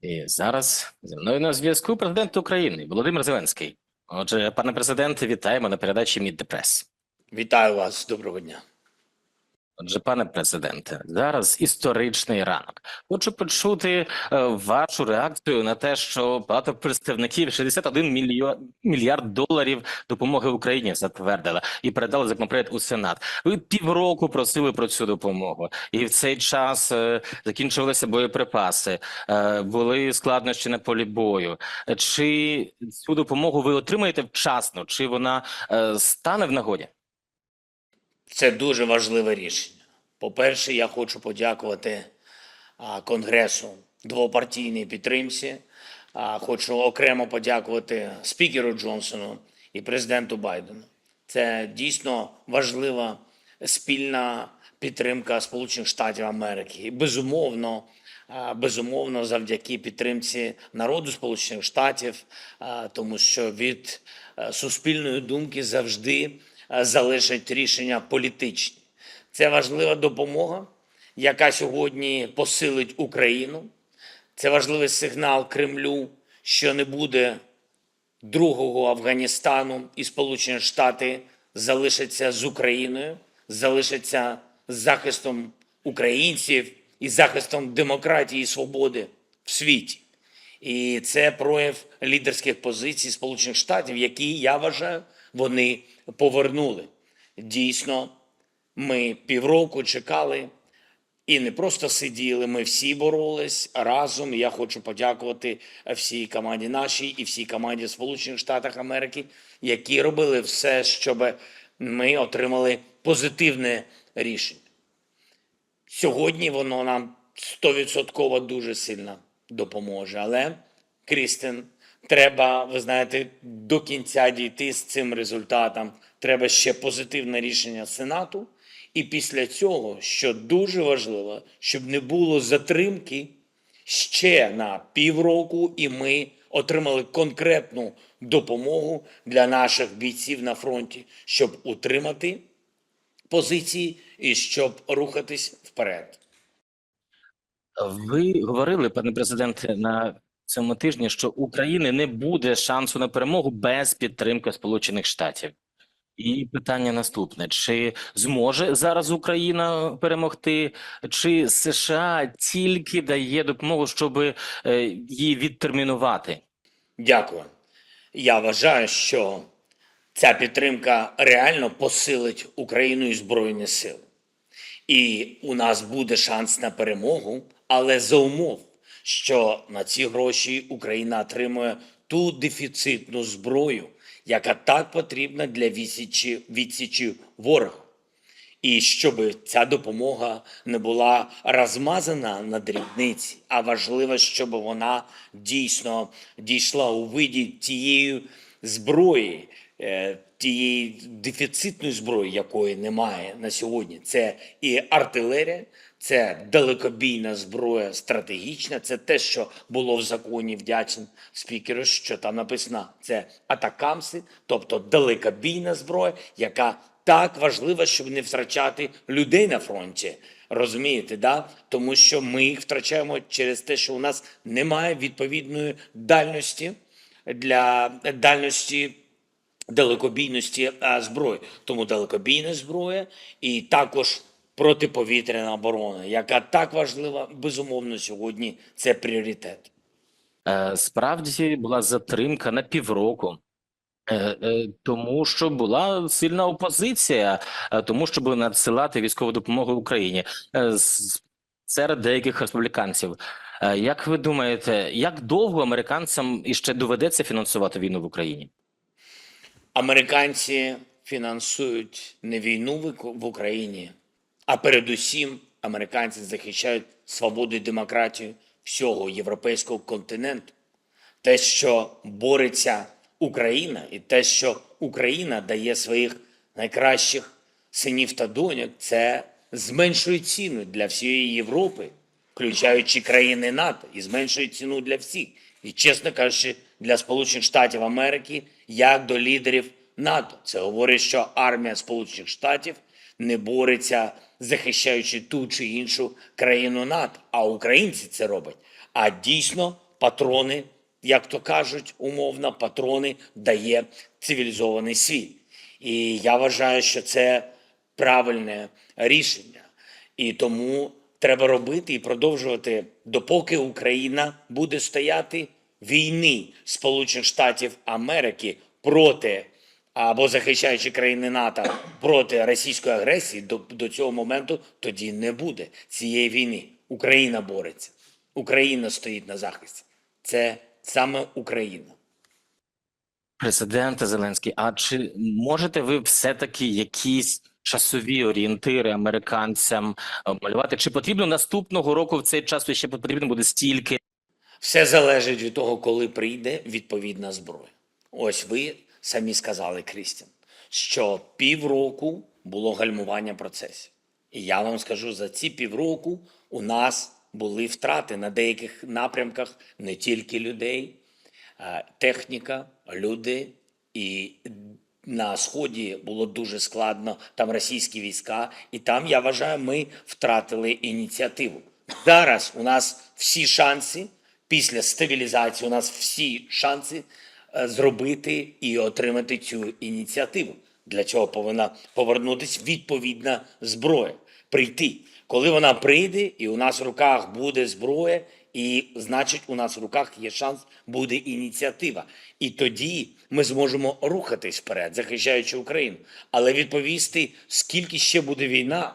І зараз зі мною на зв'язку президент України Володимир Зеленський. Отже, пане президенте, вітаємо на передачі Мід Депрес. Вітаю вас, доброго дня. Отже, пане президенте, зараз історичний ранок. Хочу почути е, вашу реакцію на те, що багато представників 61 мільйон мільярд доларів допомоги Україні затвердила і передали законопроект у Сенат. Ви півроку просили про цю допомогу, і в цей час е, закінчувалися боєприпаси, е, були складнощі на полі бою. Чи цю допомогу ви отримаєте вчасно? Чи вона стане в нагоді? Це дуже важливе рішення. По-перше, я хочу подякувати Конгресу двопартійній підтримці. Хочу окремо подякувати спікеру Джонсону і президенту Байдену. Це дійсно важлива спільна підтримка Сполучених Штатів Америки. І безумовно, безумовно, завдяки підтримці народу Сполучених Штатів, тому що від е, суспільної думки завжди е, залежать рішення політичні. Це важлива допомога, яка сьогодні посилить Україну. Це важливий сигнал Кремлю, що не буде другого Афганістану, і Сполучені Штати залишаться з Україною, залишаться захистом українців і захистом демократії і свободи в світі. І це прояв лідерських позицій Сполучених Штатів, які я вважаю, вони повернули. Дійсно, ми півроку чекали і не просто сиділи, ми всі боролись разом. Я хочу подякувати всій команді нашій і всій команді Сполучених Штатів Америки, які робили все, щоб ми отримали позитивне рішення. Сьогодні воно нам стовідсотково дуже сильно допоможе. Але, Крістен, треба, ви знаєте, до кінця дійти з цим результатом. Треба ще позитивне рішення Сенату. І після цього, що дуже важливо, щоб не було затримки ще на півроку, і ми отримали конкретну допомогу для наших бійців на фронті, щоб утримати позиції і щоб рухатись вперед. Ви говорили, пане президенте, на цьому тижні, що України не буде шансу на перемогу без підтримки Сполучених Штатів. І питання наступне: чи зможе зараз Україна перемогти, чи США тільки дає допомогу, щоб е, її відтермінувати? Дякую. Я вважаю, що ця підтримка реально посилить Україну і Збройні Сили. І у нас буде шанс на перемогу, але за умов, що на ці гроші Україна отримує ту дефіцитну зброю, яка так потрібна для відсічі, відсічі ворога. І щоб ця допомога не була розмазана на дрібниці, а важливо, щоб вона дійсно дійшла у виді тієї зброї, е, тієї дефіцитної зброї, якої немає на сьогодні. Це і артилерія, це далекобійна зброя стратегічна, це те, що було в законі вдячним спікеру, що там написано. Це атакамси, тобто далекобійна зброя, яка так важлива, щоб не втрачати людей на фронті. Розумієте, да? Тому що ми їх втрачаємо через те, що у нас немає відповідної дальності для дальності далекобійності зброї. Тому далекобійна зброя і також протиповітряна оборона, яка так важлива, безумовно, сьогодні це пріоритет. Е, Справді була затримка на півроку. Е, е, Тому що була сильна опозиція, тому щоб надсилати військову допомогу Україні серед деяких республіканців. Як ви думаєте, як довго американцям іще доведеться фінансувати війну в Україні? Американці фінансують не війну в Україні, а передусім американці захищають свободу і демократію всього європейського континенту. Те, що бореться Україна, і те, що Україна дає своїх найкращих синів та доньок, це зменшує ціну для всієї Європи, включаючи країни НАТО, і зменшує ціну для всіх. І, чесно кажучи, для Сполучених Штатів Америки, як до лідерів НАТО. Це говорить, що армія Сполучених Штатів не бореться, захищаючи ту чи іншу країну НАТО, а українці це роблять. А дійсно патрони, як то кажуть, умовно, патрони дає цивілізований світ. І я вважаю, що це правильне рішення. І тому треба робити і продовжувати, допоки Україна буде стояти війни Сполучених Штатів Америки проти або захищаючи країни НАТО проти російської агресії, до, до цього моменту тоді не буде цієї війни. Україна бореться, Україна стоїть на захисті. Це саме Україна. Президенте Зеленський, а чи можете ви все-таки якісь часові орієнтири американцям е, малювати? Чи потрібно наступного року в цей час ще потрібно буде стільки? Все залежить від того, коли прийде відповідна зброя. Ось ви самі сказали, Крістіан, що півроку було гальмування процесів. І я вам скажу, за ці півроку у нас були втрати на деяких напрямках не тільки людей, а техніка, люди. І на сході було дуже складно, там російські війська, і там, я вважаю, ми втратили ініціативу. Зараз у нас всі шанси після стабілізації, у нас всі шанси е, зробити і отримати цю ініціативу. Для цього повинна повернутися відповідна зброя, прийти. Коли вона прийде, і у нас в руках буде зброя, і значить, у нас в руках є шанс, буде ініціатива. І тоді ми зможемо рухатись вперед, захищаючи Україну. Але відповісти, скільки ще буде війна,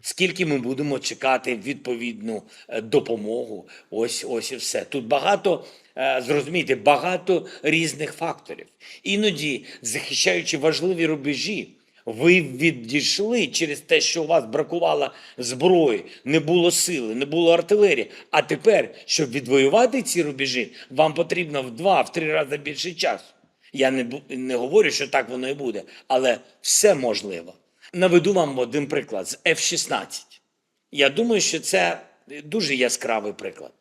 скільки ми будемо чекати відповідну е, допомогу. Ось ось і все. Тут багато е, зрозумійте, багато різних факторів. Іноді, захищаючи важливі рубежі, ви відійшли через те, що у вас бракувало зброї, не було сили, не було артилерії. А тепер, щоб відвоювати ці рубежі, вам потрібно в два, в три рази більше часу. Я не, не говорю, що так воно і буде, але все можливо. Наведу вам один приклад з F-16. Я думаю, що це дуже яскравий приклад.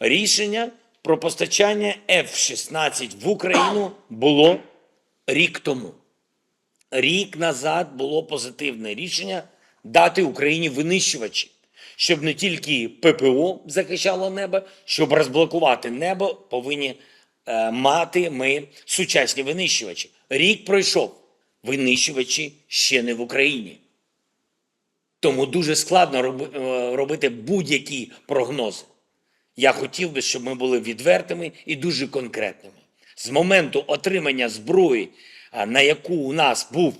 Рішення про постачання F-16 в Україну було рік тому. Рік назад було позитивне рішення дати Україні винищувачі, щоб не тільки ППО захищало небо, щоб розблокувати небо, повинні е, мати ми сучасні винищувачі. Рік пройшов. Винищувачі ще не в Україні. Тому дуже складно роби- е, робити будь-які прогнози. Я хотів би, щоб ми були відвертими і дуже конкретними. З моменту отримання зброї, на яку у нас був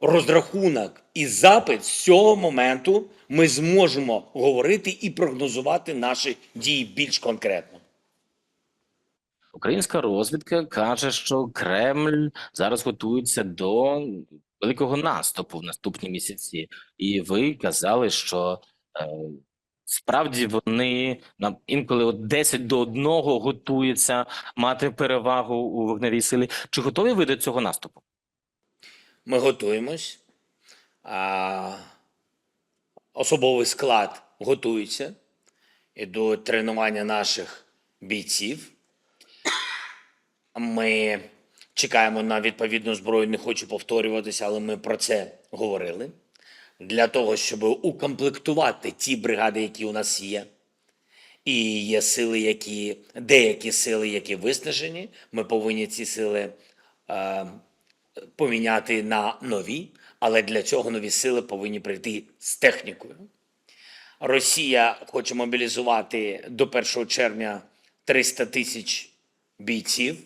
розрахунок і запит, з цього моменту ми зможемо говорити і прогнозувати наші дії більш конкретно. Українська розвідка каже, що Кремль зараз готується до великого наступу в наступні місяці, і ви казали, що е, справді вони інколи от 10 до 1 готуються мати перевагу у вогневій силі. Чи готові ви до цього наступу? Ми готуємось. А, особовий склад готується. Ідуть тренування наших бійців. Ми чекаємо на відповідну зброю. Не хочу повторюватися, але ми про це говорили. Для того, щоб укомплектувати ті бригади, які у нас є. І є сили, які деякі сили, які виснажені. Ми повинні ці сили е, поміняти на нові, але для цього нові сили повинні прийти з технікою. Росія хоче мобілізувати до 1 червня 300 тисяч бійців.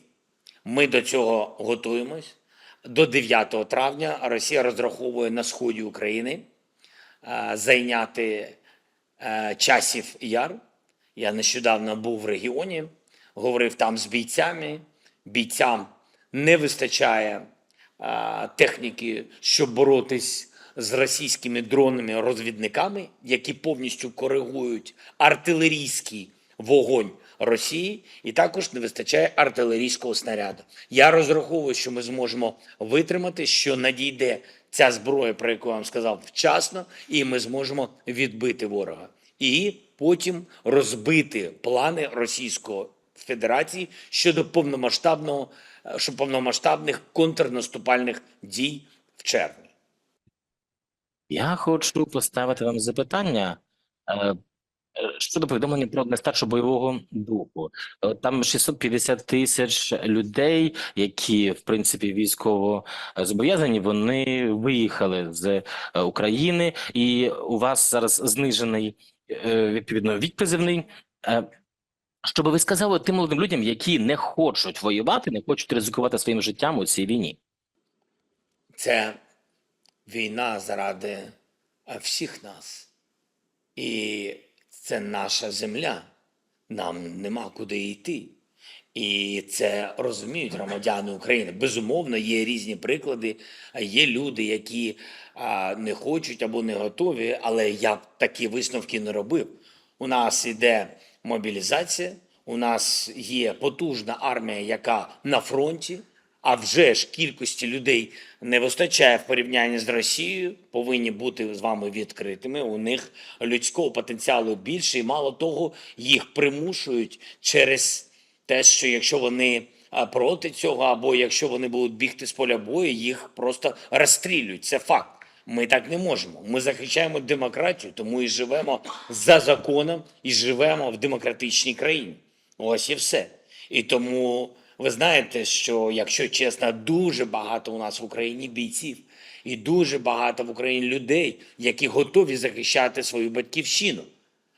Ми до цього готуємось. До 9 травня Росія розраховує на сході України е, зайняти е, часів яр. Я нещодавно був в регіоні, говорив там з бійцями. Бійцям не вистачає техніки, щоб боротись з російськими дронами розвідниками, які повністю коригують артилерійський вогонь Росії, і також не вистачає артилерійського снаряду. Я розраховую, що ми зможемо витримати, що надійде ця зброя, про яку я вам сказав, вчасно, і ми зможемо відбити ворога. І потім розбити плани Російської Федерації щодо повномасштабного е, що повномасштабних контрнаступальних дій в червні. Я хочу поставити вам запитання. Щодо повідомлення про нестачу бойового духу, Е, там 650 тисяч людей, які в принципі військово е, зобов'язані, вони виїхали з е, України, і у вас зараз знижений відповідно вік призивний. Що би ви сказали тим молодим людям, які не хочуть воювати, не хочуть ризикувати своїм життям у цій війні? Це війна заради всіх нас. І це наша земля. Нам нема куди йти. І це розуміють громадяни України. Безумовно, є різні приклади. Є люди, які не хочуть або не готові, але я б такі висновки не робив. У нас іде мобілізація, у нас є потужна армія, яка на фронті. А вже ж кількості людей не вистачає в порівнянні з Росією. Повинні бути з вами відкритими. У них людського потенціалу більше, і мало того, їх примушують через те, що якщо вони проти цього, або якщо вони будуть бігти з поля бою, їх просто розстрілюють. Це факт. Ми так не можемо. Ми захищаємо демократію, тому і живемо за законом, і живемо в демократичній країні. Ось і все. І тому ви знаєте, що якщо чесно, дуже багато у нас в Україні бійців, і дуже багато в Україні людей, які готові захищати свою батьківщину.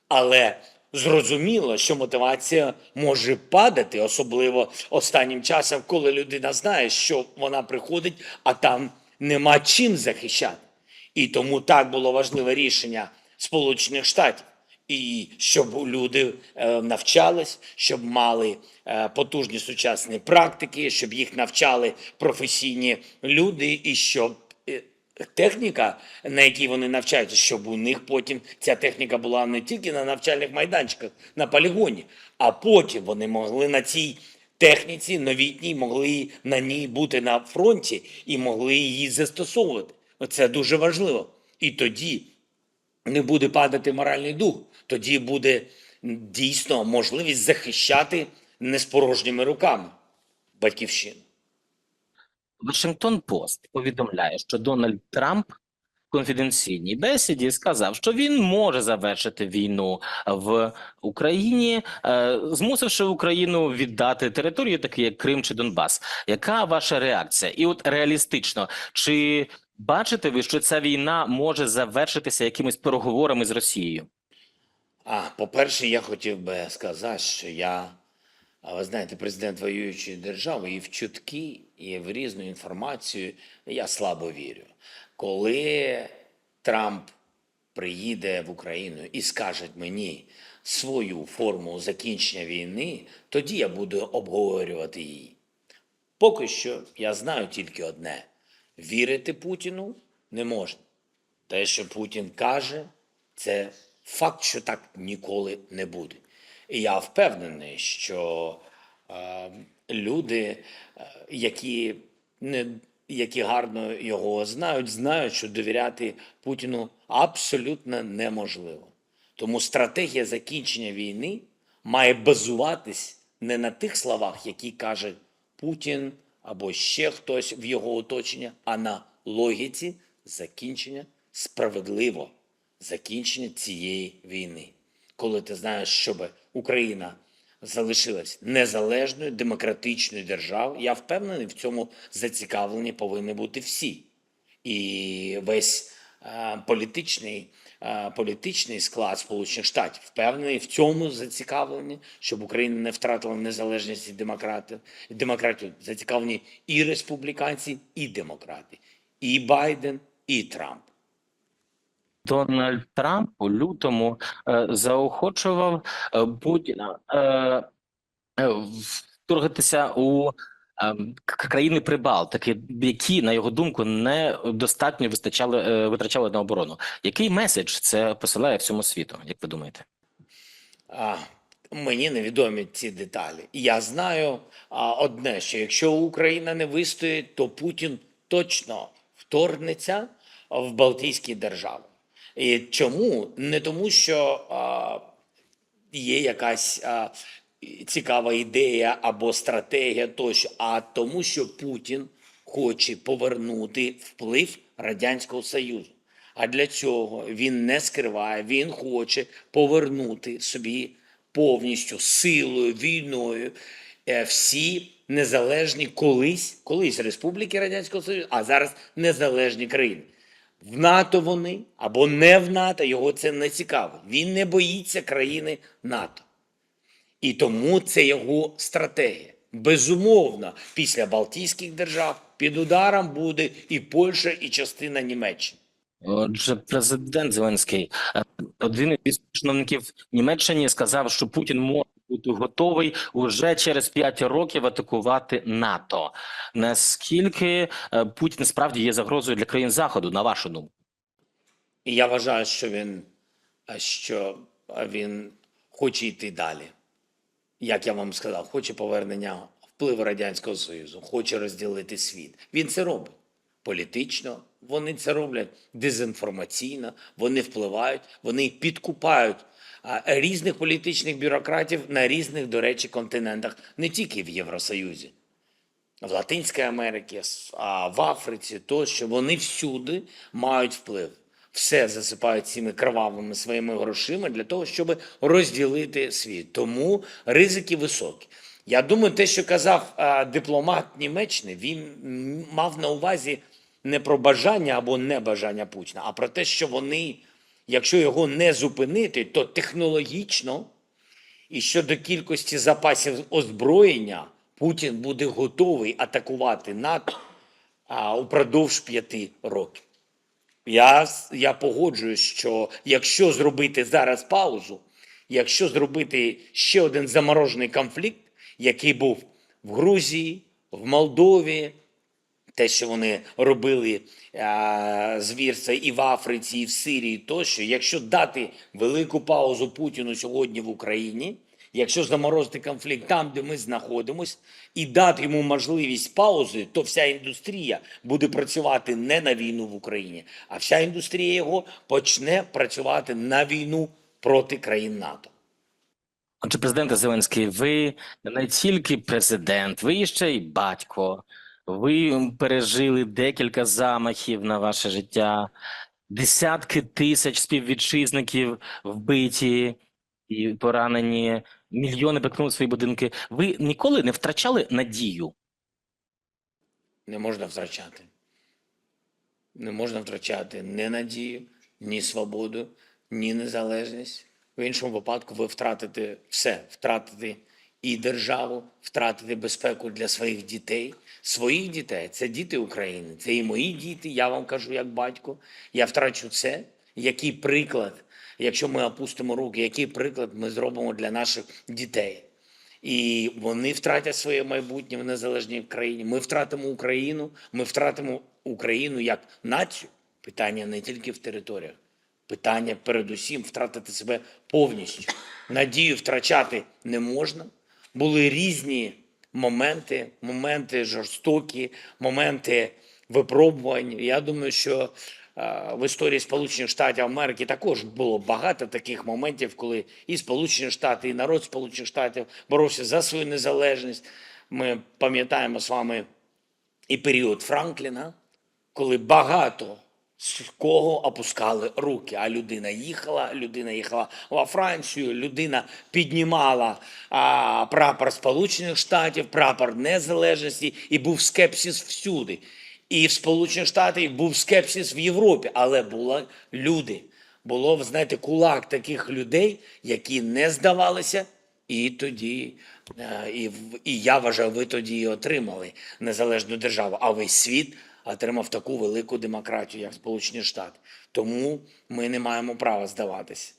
Але зрозуміло, що мотивація може падати, особливо останнім часом, коли людина знає, що вона приходить, а там нема чим захищати. І тому так було важливе рішення Сполучених Штатів. І щоб люди е, навчались, щоб мали е, потужні сучасні практики, щоб їх навчали професійні люди, і щоб е, техніка, на якій вони навчаються, щоб у них потім ця техніка була не тільки на навчальних майданчиках, на полігоні, а потім вони могли на цій техніці новітній, могли на ній бути на фронті і могли її застосовувати. Це дуже важливо. І тоді не буде падати моральний дух. Тоді буде дійсно можливість захищати не з порожніми руками батьківщину. Вашингтон Пост повідомляє, що Дональд Трамп в конфіденційній бесіді сказав, що він може завершити війну в Україні, е, змусивши Україну віддати територію, такі як Крим чи Донбас. Яка ваша реакція? І от реалістично, чи бачите ви, що ця війна може завершитися якимись переговорами з Росією? А по-перше, я хотів би сказати, що я, а ви знаєте, президент воюючої держави, і в чутки, і в різну інформацію я слабо вірю. Коли Трамп приїде в Україну і скаже мені свою форму закінчення війни, тоді я буду обговорювати її. Поки що я знаю тільки одне: вірити Путіну не можна. Те, що Путін каже, це факт, що так ніколи не буде. І я впевнений, що е, люди, е, які, не, які гарно його знають, знають, що довіряти Путіну абсолютно неможливо. Тому стратегія закінчення війни має базуватись не на тих словах, які каже Путін або ще хтось в його оточенні, а на логіці закінчення справедливо закінчення цієї війни. Коли ти знаєш, щоб Україна залишилась незалежною демократичною державою, я впевнений, в цьому зацікавлені повинні бути всі. І весь е, політичний, е, політичний склад Сполучених Штатів впевнений в цьому зацікавлені, щоб Україна не втратила незалежність і демократію. демократію. Зацікавлені і республіканці, і демократи, і Байден, і Трамп. Дональд Трамп у лютому е, заохочував е, Путіна е, вторгатися у е, к- країни Прибалтики, які, на його думку, не достатньо вистачали витрачали на оборону. Який меседж це посилає всьому світу? Як ви думаєте? А, мені невідомі ці деталі. Я знаю а, одне, що якщо Україна не вистоїть, то Путін точно вторгнеться в Балтійські держави. І чому? Не тому, що а, є якась а, цікава ідея або стратегія тощо, а тому, що Путін хоче повернути вплив Радянського Союзу. А для цього він не скриває, він хоче повернути собі повністю силою, війною е, всі незалежні колись, колись республіки Радянського Союзу, а зараз незалежні країни. В НАТО вони або не в НАТО, його це не цікаво. Він не боїться країни НАТО. І тому це його стратегія. Безумовно, після Балтійських держав під ударом буде і Польща, і частина Німеччини. Отже, президент Зеленський, е, один із чиновників Німеччини сказав, що Путін може бути готовий уже через 5 років атакувати НАТО. Наскільки е, Путін справді є загрозою для країн Заходу, на вашу думку? Я вважаю, що він, що він хоче йти далі. Як я вам сказав, хоче повернення впливу Радянського Союзу, хоче розділити світ. Він це робить політично, вони це роблять дезінформаційно, вони впливають, вони підкупають різних політичних бюрократів на різних, до речі, континентах, не тільки в Євросоюзі в Латинській Америці, а в Африці, тощо вони всюди мають вплив. Все засипають цими кровавими своїми грошима для того, щоб розділити світ. Тому ризики високі. Я думаю, те, що казав дипломат Німеччини, він мав на увазі не про бажання або небажання Путіна, а про те, що вони, якщо його не зупинити, то технологічно і щодо кількості запасів озброєння, Путін буде готовий атакувати НАТО а, упродовж п'яти років. Я, я погоджуюсь, що якщо зробити зараз паузу, якщо зробити ще один заморожений конфлікт, який був в Грузії, в Молдові, те, що вони робили а, звірства і в Африці, і в Сирії, тощо, якщо дати велику паузу Путіну сьогодні в Україні, якщо заморозити конфлікт там, де ми знаходимось, і дати йому можливість паузи, то вся індустрія буде працювати не на війну в Україні, а вся індустрія його почне працювати на війну проти країн НАТО. Отже, президенте Зеленський, ви не тільки президент, ви ще й батько. Ви пережили декілька замахів на ваше життя, десятки тисяч співвітчизників вбиті і поранені, мільйони покинули свої будинки. Ви ніколи не втрачали надію? не можна втрачати. Не можна втрачати ні надію, ні свободу, ні незалежність. В іншому випадку ви втратите все, втратите і державу, втратите безпеку для своїх дітей, своїх дітей. Це діти України, це і мої діти. Я вам кажу як батько. Я втрачу це. Який приклад, якщо ми опустимо руки, який приклад ми зробимо для наших дітей? І вони втратять своє майбутнє в незалежній країні. Ми втратимо Україну. Ми втратимо Україну як націю. Питання не тільки в територіях, питання передусім втратити себе повністю. Надію втрачати не можна. Були різні моменти, моменти жорстокі, моменти випробувань. Я думаю, що е, в історії Сполучених Штатів Америки також було багато таких моментів, коли і Сполучені Штати, і народ Сполучених Штатів боровся за свою незалежність. Ми пам'ятаємо з вами і період Франкліна, коли багато з кого опускали руки, а людина їхала, людина їхала во Францію, людина піднімала а, прапор Сполучених Штатів, прапор незалежності, і був скепсис всюди. І в Сполучених Штатах був скепсис в Європі, але були люди. Було, знаєте, кулак таких людей, які не здавалися, і тоді, е, і, і я вважаю, ви тоді отримали незалежну державу, а весь світ отримав таку велику демократію, як Сполучені Штати. Тому ми не маємо права здаватися.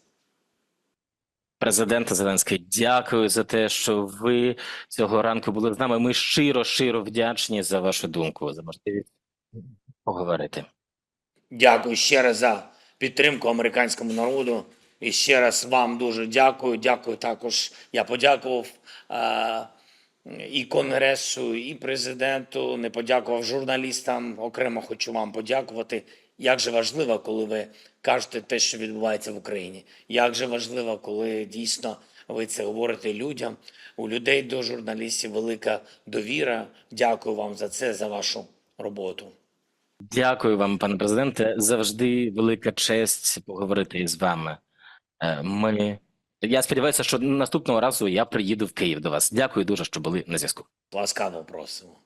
Президенте Зеленський, дякую за те, що ви цього ранку були з нами. Ми щиро, щиро вдячні за вашу думку, за можливість поговорити. Дякую ще раз за підтримку американському народу. І ще раз вам дуже дякую. Дякую також. Я подякував е, і Конгресу, і президенту. Не подякував журналістам. Окремо хочу вам подякувати. Як же важливо, коли ви кажете те, що відбувається в Україні. Як же важливо, коли дійсно ви це говорите людям. У людей до журналістів велика довіра. Дякую вам за це, за вашу роботу. Дякую вам, пане президенте. Завжди велика честь поговорити з вами. Е, Ми я сподіваюся, що наступного разу я приїду в Київ до вас. Дякую дуже, що були на зв'язку. Ласкаво просимо.